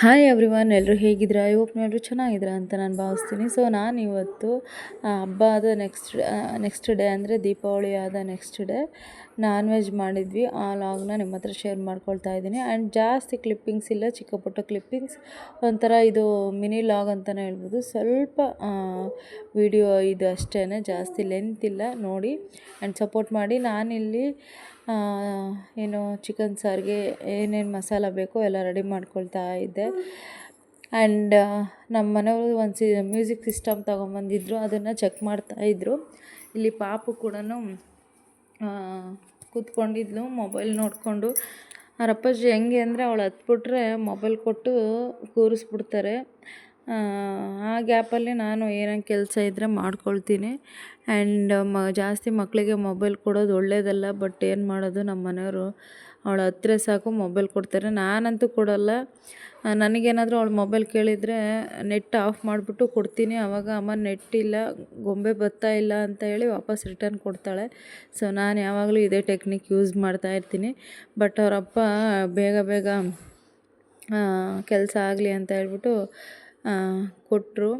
Hi everyone ಎಲ್ಲರೂ ಹೇಗಿದ್ದೀರಾ? I hope ಎಲ್ಲರೂ ಚೆನ್ನಾಗಿದ್ದೀರಾ ಅಂತ ನಾನು ಭಾವಿಸ್ತೀನಿ. ಸೊ ನಾನು ಇವತ್ತು ಹಬ್ಬ ಆದ ನೆಕ್ಸ್ಟ್ ನೆಕ್ಸ್ಟ್ ಡೇ ಅಂದರೆ ದೀಪಾವಳಿ ಆದ ನೆಕ್ಸ್ಟ್ ಡೇ ನಾನ್ ವೆಜ್ ಮಾಡಿದ್ವಿ. ಆ ಲಾಗ್ನ ನಿಮ್ಮ ಹತ್ರ ಶೇರ್ ಮಾಡ್ಕೊಳ್ತಾ ಇದ್ದೀನಿ. ಆ್ಯಂಡ್ ಜಾಸ್ತಿ ಕ್ಲಿಪ್ಪಿಂಗ್ಸ್ ಇಲ್ಲ, ಚಿಕ್ಕ ಪುಟ್ಟ ಕ್ಲಿಪ್ಪಿಂಗ್ಸ್ ಒಂಥರ ಇದು ಮಿನಿ ಲಾಗ್ ಅಂತಲೇ ಹೇಳ್ಬೋದು. ಸ್ವಲ್ಪ ವಿಡಿಯೋ ಇದು ಅಷ್ಟೇ ಜಾಸ್ತಿ ಲೆಂತ್ ಇಲ್ಲ, ನೋಡಿ. ಆ್ಯಂಡ್ ಸಪೋರ್ಟ್ ಮಾಡಿ, ನಾನಿಲ್ಲಿ ಏನು ಚಿಕನ್ ಸಾರಿಗೆ ಏನೇನು ಮಸಾಲ ಬೇಕೋ ಎಲ್ಲ ರೆಡಿ ಮಾಡ್ಕೊಳ್ತಾ ಇದ್ದೆ. ಆ್ಯಂಡ್ ನಮ್ಮ ಮನೆಯವರು ಒಂದು ಸಿ ಮ್ಯೂಸಿಕ್ ಸಿಸ್ಟಮ್ ತೊಗೊಂಬಂದಿದ್ರು ಅದನ್ನು ಚೆಕ್ ಮಾಡ್ತಾಯಿದ್ರು ಇಲ್ಲಿ ಪಾಪು ಕೂಡ ಕೂತ್ಕೊಂಡಿದ್ಲು ಮೊಬೈಲ್ ನೋಡಿಕೊಂಡು. ಅವ್ರ ಅಪ್ಪಾಜಿ ಹೆಂಗೆ ಅಂದರೆ ಅವಳು ಹತ್ಬಿಟ್ರೆ ಮೊಬೈಲ್ ಕೊಟ್ಟು ಕೂರಿಸ್ಬಿಡ್ತಾರೆ. ಆ, ಗ್ಯಾಪಲ್ಲಿ ನಾನು ಏನೇನು ಕೆಲಸ ಇದ್ದರೆ ಮಾಡ್ಕೊಳ್ತೀನಿ. ಆ್ಯಂಡ್ ಮ ಜಾಸ್ತಿ ಮಕ್ಕಳಿಗೆ ಮೊಬೈಲ್ ಕೊಡೋದು ಒಳ್ಳೆಯದಲ್ಲ ಬಟ್ ಏನು ಮಾಡೋದು ನಮ್ಮ ಮನೆಯವರು. ಅವಳ ಹತ್ರ ಸಾಕು ಮೊಬೈಲ್ ಕೊಡ್ತಾರೆ. ನಾನಂತೂ ಕೊಡೋಲ್ಲ. ನನಗೇನಾದರೂ ಅವಳು ಮೊಬೈಲ್ ಕೇಳಿದರೆ ನೆಟ್ ಆಫ್ ಮಾಡಿಬಿಟ್ಟು ಕೊಡ್ತೀನಿ. ಆವಾಗ ಅಮ್ಮ ನೆಟ್ ಇಲ್ಲ, ಗೊಂಬೆ ಬರ್ತಾ ಇಲ್ಲ ಅಂತ ಹೇಳಿ ವಾಪಸ್ ರಿಟರ್ನ್ ಕೊಡ್ತಾಳೆ. ಸೊ ನಾನು ಯಾವಾಗಲೂ ಇದೇ ಟೆಕ್ನಿಕ್ ಯೂಸ್ ಮಾಡ್ತಾ ಇರ್ತೀನಿ. ಬಟ್ ಅವರಪ್ಪ ಬೇಗ ಬೇಗ ಕೆಲಸ ಆಗಲಿ ಅಂತ ಹೇಳ್ಬಿಟ್ಟು ಕೊಟ್ಟರು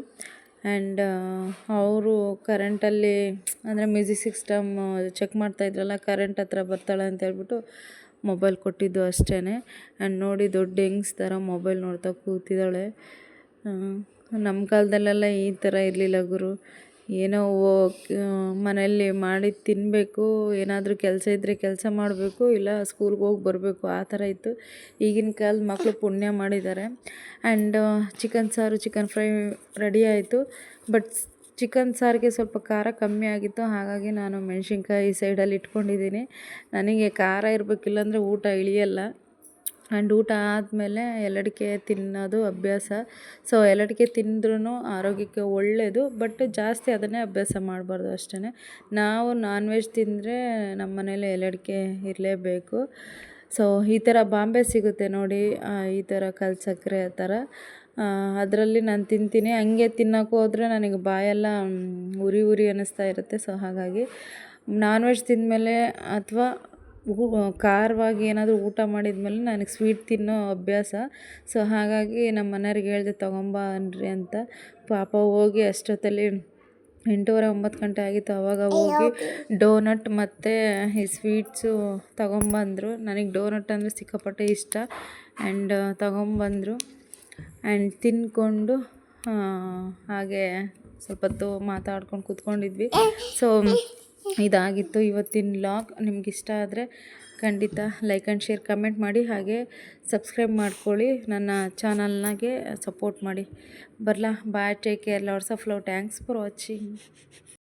ಆ್ಯಂಡ್ ಅವರು ಕರೆಂಟಲ್ಲಿ ಅಂದರೆ ಮ್ಯೂಸಿಕ್ ಸಿಸ್ಟಮ್ ಚೆಕ್ ಮಾಡ್ತಾ ಇದ್ರಲ್ಲ ಕರೆಂಟ್ ಹತ್ರ ಬರ್ತಾಳೆ ಅಂತ ಹೇಳ್ಬಿಟ್ಟು ಮೊಬೈಲ್ ಕೊಟ್ಟಿದ್ದು ಅಷ್ಟೇ ಆ್ಯಂಡ್ ನೋಡಿ ದೊಡ್ಡ ಹೆಂಗ್ಸ್ ಥರ ಮೊಬೈಲ್ ನೋಡ್ತಾ ಕೂತಿದ್ದಾಳೆ. ನಮ್ಮ ಕಾಲದಲ್ಲೆಲ್ಲ ಈ ಥರ ಇರಲಿಲ್ಲ ಗುರು. ಏನೋ ಮನೆಯಲ್ಲಿ ಮಾಡಿ ತಿನ್ನಬೇಕು ಏನಾದರೂ ಕೆಲಸ ಇದ್ದರೆ ಕೆಲಸ ಮಾಡಬೇಕು, ಇಲ್ಲ ಸ್ಕೂಲ್ಗೆ ಹೋಗಿ ಬರಬೇಕು, ಆ ಥರ ಇತ್ತು. ಈಗಿನ ಕಾಲದ ಮಕ್ಕಳು ಪುಣ್ಯ ಮಾಡಿದ್ದಾರೆ. ಆ್ಯಂಡ್ ಚಿಕನ್ ಸಾರು, ಚಿಕನ್ ಫ್ರೈ ರೆಡಿ ಆಯಿತು. ಬಟ್ ಚಿಕನ್ ಸಾರಿಗೆ ಸ್ವಲ್ಪ ಖಾರ ಕಮ್ಮಿ ಆಗಿತ್ತು, ಹಾಗಾಗಿ ನಾನು ಮೆಣಸಿನ್ಕಾಯಿ ಸೈಡಲ್ಲಿ ಇಟ್ಕೊಂಡಿದ್ದೀನಿ. ನನಗೆ ಖಾರ ಇರಬೇಕು ಅಂದರೆ ಊಟ ಇಳಿಯಲ್ಲ. ಆ್ಯಂಡ್ ಊಟ ಆದಮೇಲೆ ಎಲ್ಲಡಿಕೆ ತಿನ್ನೋದು ಅಭ್ಯಾಸ. ಸೊ ಎಲ್ಲಡಿಕೆ ತಿಂದ್ರೂ ಆರೋಗ್ಯಕ್ಕೆ ಒಳ್ಳೆಯದು ಬಟ್ ಜಾಸ್ತಿ ಅದನ್ನೇ ಅಭ್ಯಾಸ ಮಾಡಬಾರ್ದು ಅಷ್ಟೇ ನಾವು ನಾನ್ ವೆಜ್ ತಿಂದರೆ ನಮ್ಮ ಮನೇಲಿ ಎಲ್ಲಡಿಕೆ ಇರಲೇಬೇಕು. ಸೊ ಈ ಥರ ಬಾಂಬೆ ಸಿಗುತ್ತೆ ನೋಡಿ ಈ ಥರ ಕಲ್ ಸಕ್ಕರೆ ಆ ಥರ. ಅದರಲ್ಲಿ ನಾನು ತಿಂತೀನಿ. ಹಂಗೆ ತಿನ್ನೋಕೆ ಹೋದರೆ ನನಗೆ ಬಾಯೆಲ್ಲ ಉರಿ ಉರಿ ಅನ್ನಿಸ್ತಾ ಇರುತ್ತೆ. ಸೊ ಹಾಗಾಗಿ ನಾನ್ ವೆಜ್ ತಿಂದಮೇಲೆ ಅಥವಾ ಖಾರವಾಗಿ ಏನಾದರೂ ಊಟ ಮಾಡಿದ್ಮೇಲೆ ನನಗೆ ಸ್ವೀಟ್ ತಿನ್ನೋ ಅಭ್ಯಾಸ. ಸೊ ಹಾಗಾಗಿ ನಮ್ಮ ಮನೆಯವ್ರಿಗೆ ಹೇಳಿದೆ ತೊಗೊಂಬಾ ಅನ್ರಿ ಅಂತ. ಪಾಪ ಹೋಗಿ ಅಷ್ಟೊತ್ತಲ್ಲಿ ಎಂಟೂವರೆ ಒಂಬತ್ತು ಗಂಟೆ ಆಗಿತ್ತು. ಅವಾಗ ಹೋಗಿ ಡೋನಟ್ ಮತ್ತು ಈ ಸ್ವೀಟ್ಸು ತೊಗೊಂಬಂದರು. ನನಗೆ ಡೋನಟ್ ಅಂದರೆ ಸಿಕ್ಕಾಪಟ್ಟೆ ಇಷ್ಟ. ಆ್ಯಂಡ್ ತಗೊಂಬಂದರು. ಆ್ಯಂಡ್ ತಿಂದ್ಕೊಂಡು ಆ, ಹಾಗೆ ಸ್ವಲ್ಪ ಹೊತ್ತು ಮಾತಾಡ್ಕೊಂಡು ಕೂತ್ಕೊಂಡಿದ್ವಿ. ಸೊ ಇದಾಗಿತ್ತು ಇವತ್ತಿನ ಲಾಗ್ ನಿಮ್ಗೆ ಇಷ್ಟ ಆದರೆ ಖಂಡಿತ ಲೈಕ್ ಆ್ಯಂಡ್ ಶೇರ್ ಕಮೆಂಟ್ ಮಾಡಿ. ಹಾಗೆ ಸಬ್ಸ್ಕ್ರೈಬ್ ಮಾಡ್ಕೊಳ್ಳಿ. ನನ್ನ ಚಾನಲ್ನಾಗೆ ಸಪೋರ್ಟ್ ಮಾಡಿ. ಬರಲಾ. Bye take care lots of love thanks for watching